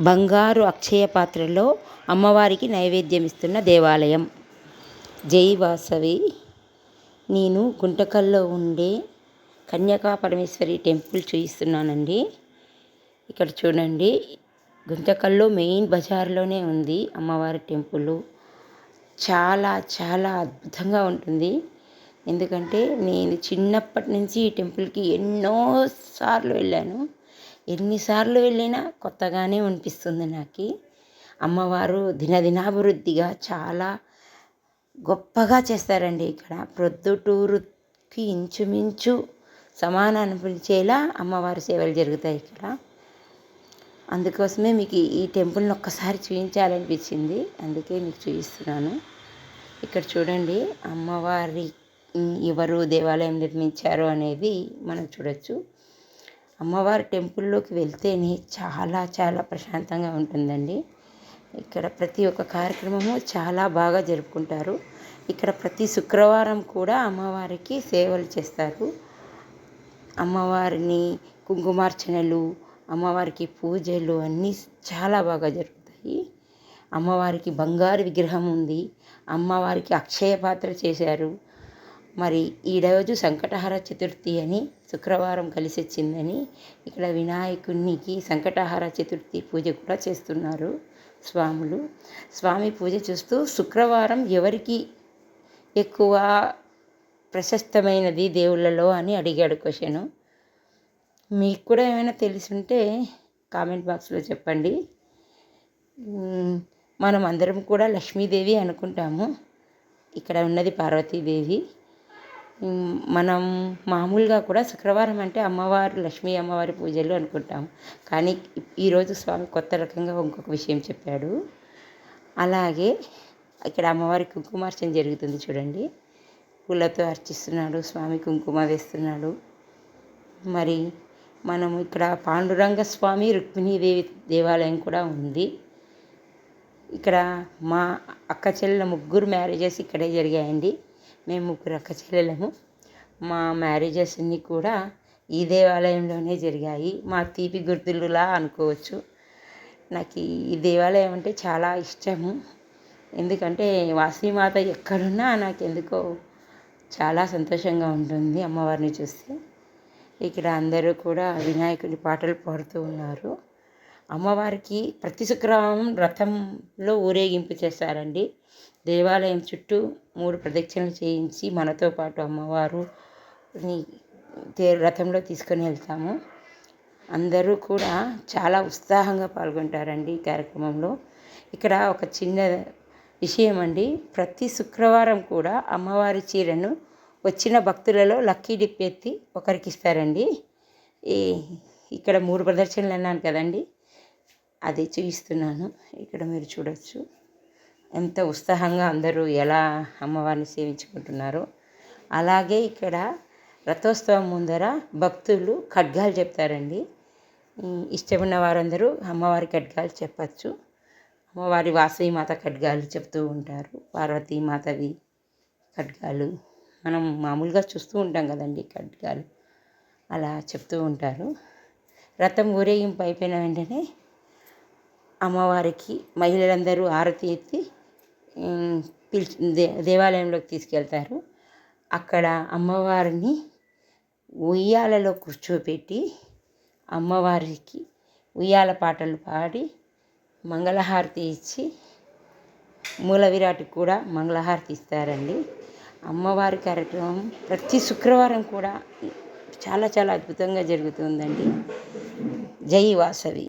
బంగారు అక్షయ పాత్రలో అమ్మవారికి నైవేద్యం ఇస్తున్న దేవాలయం. జై వాసవి. నేను గుంటకల్లో ఉండే కన్యకా పరమేశ్వరి టెంపుల్ చూపిస్తున్నానండి ఇక్కడ చూడండి గుంతకల్లో మెయిన్ బజార్లోనే ఉంది అమ్మవారి టెంపుల్. చాలా చాలా అద్భుతంగా ఉంటుంది. ఎందుకంటే నేను చిన్నప్పటి నుంచి ఈ టెంపుల్కి ఎన్నోసార్లు వెళ్ళాను. ఎన్నిసార్లు వెళ్ళినా కొత్తగానే అనిపిస్తుంది నాకు. అమ్మవారు దినదినాభివృద్ధిగా చాలా గొప్పగా చేస్తారండి ఇక్కడ. ప్రొద్దుటూరుకి ఇంచుమించు సమాన అనిపించేలా అమ్మవారి సేవలు జరుగుతాయి ఇక్కడ. అందుకోసమే మీకు ఈ టెంపుల్ని ఒక్కసారి చూపించాలనిపించింది అందుకే మీకు చూపిస్తున్నాను ఇక్కడ చూడండి అమ్మవారి ఎవరు దేవాలయం నిర్మించారు అనేది మనం చూడొచ్చు. అమ్మవారి టెంపుల్లోకి వెళ్తేనే చాలా చాలా ప్రశాంతంగా ఉంటుందండి. ఇక్కడ ప్రతి ఒక్క కార్యక్రమము చాలా బాగా జరుపుకుంటారు. ఇక్కడ ప్రతి శుక్రవారం కూడా అమ్మవారికి సేవలు చేస్తారు. అమ్మవారిని కుంకుమార్చనలు అమ్మవారికి పూజలు అన్నీ చాలా బాగా జరుగుతాయి. అమ్మవారికి బంగారు విగ్రహం ఉంది. అమ్మవారికి అక్షయ పాత్ర చేశారు. మరి ఈరోజు సంకటహర చతుర్థి అని శుక్రవారం కలిసి వచ్చిందని ఇక్కడ వినాయకునికి సంకటహర చతుర్థి పూజ కూడా చేస్తున్నారు స్వాములు. స్వామి పూజ చూస్తూ శుక్రవారం ఎవరికి ఎక్కువ ప్రశస్తమైనది దేవుళ్ళలో అని అడిగాడు క్వశ్చన్ మీకు కూడా ఏమైనా తెలిసి ఉంటే కామెంట్ బాక్స్లో చెప్పండి. మనం అందరం కూడా లక్ష్మీదేవి అనుకుంటాము. ఇక్కడ ఉన్నది పార్వతీదేవి. మనం మామూలుగా కూడా శుక్రవారం అంటే అమ్మవారు లక్ష్మీ అమ్మవారి పూజలు అనుకుంటాం కానీ ఈరోజు స్వామి కొత్త రకంగా ఇంకొక విషయం చెప్పాడు. అలాగే ఇక్కడ అమ్మవారి కుంకుమార్చన జరుగుతుంది చూడండి. పూలతో అర్చిస్తున్నాడు స్వామి కుంకుమ వేస్తున్నాడు. మరి మనం ఇక్కడ పాండురంగ స్వామి రుక్మిణీదేవి దేవాలయం కూడా ఉంది. ఇక్కడ మా అక్క చెల్లెల ముగ్గురు మ్యారేజెస్ ఇక్కడే జరిగాయండి. మేము ముగ్గురు అక్క చెల్లెలము మా మ్యారేజెస్ అన్నీ కూడా ఈ దేవాలయంలోనే జరిగాయి. మా తీపి గుర్తులులా అనుకోవచ్చు. నాకు ఈ దేవాలయం అంటే చాలా ఇష్టము. ఎందుకంటే వాసీమాత ఎక్కడున్నా నాకు ఎందుకో చాలా సంతోషంగా ఉంటుంది అమ్మవారిని చూస్తే. ఇక్కడ అందరూ కూడా వినాయకుడి పాటలు పాడుతూ ఉన్నారు. అమ్మవారికి ప్రతి శుక్రవారం రథంలో ఊరేగింపు చేస్తారండి. దేవాలయం చుట్టూ మూడు ప్రదక్షిణలు చేయించి మనతో పాటు అమ్మవారుని రథంలో తీసుకొని వెళ్తాము. అందరూ కూడా చాలా ఉత్సాహంగా పాల్గొంటారండి ఈ కార్యక్రమంలో. ఇక్కడ ఒక చిన్న విషయం అండి. ప్రతి శుక్రవారం కూడా అమ్మవారి చీరను వచ్చిన భక్తులలో లక్కీ డిప్ ఎత్తి ఒకరికి ఇస్తారండి. ఈ ఇక్కడ మూడు ప్రదర్శనలు అన్నాను కదండి. అది చూపిస్తున్నాను. ఇక్కడ మీరు చూడవచ్చు ఎంత ఉత్సాహంగా అందరూ ఎలా అమ్మవారిని సేవించుకుంటున్నారో. అలాగే ఇక్కడ రథోత్సవం ముందర భక్తులు ఖడ్గాలు చెప్తారండి. ఇష్టమున్న వారందరూ అమ్మవారి ఖడ్గాలు చెప్పచ్చు. అమ్మవారి వాసవి మాత ఖడ్గాలు చెప్తూ ఉంటారు. పార్వతీమాతవి ఖడ్గాలు. మనం మామూలుగా చూస్తూ ఉంటాం కదండి ఖడ్గాలు. అలా చెప్తూ ఉంటారు. రథం ఊరేగింపు అయిపోయిన వెంటనే అమ్మవారికి మహిళలందరూ ఆరతి ఎత్తి పిలిచి దే దేవాలయంలోకి తీసుకెళ్తారు. అక్కడ అమ్మవారిని ఉయ్యాలలో కూర్చోపెట్టి అమ్మవారికి ఉయ్యాల పాటలు పాడి మంగళహారతి ఇచ్చి మూల విరాట్కి కూడా మంగళహారతి ఇస్తారండి. అమ్మవారి కార్యక్రమం ప్రతి శుక్రవారం కూడా చాలా చాలా అద్భుతంగా జరుగుతుందండి. జై వాసవి.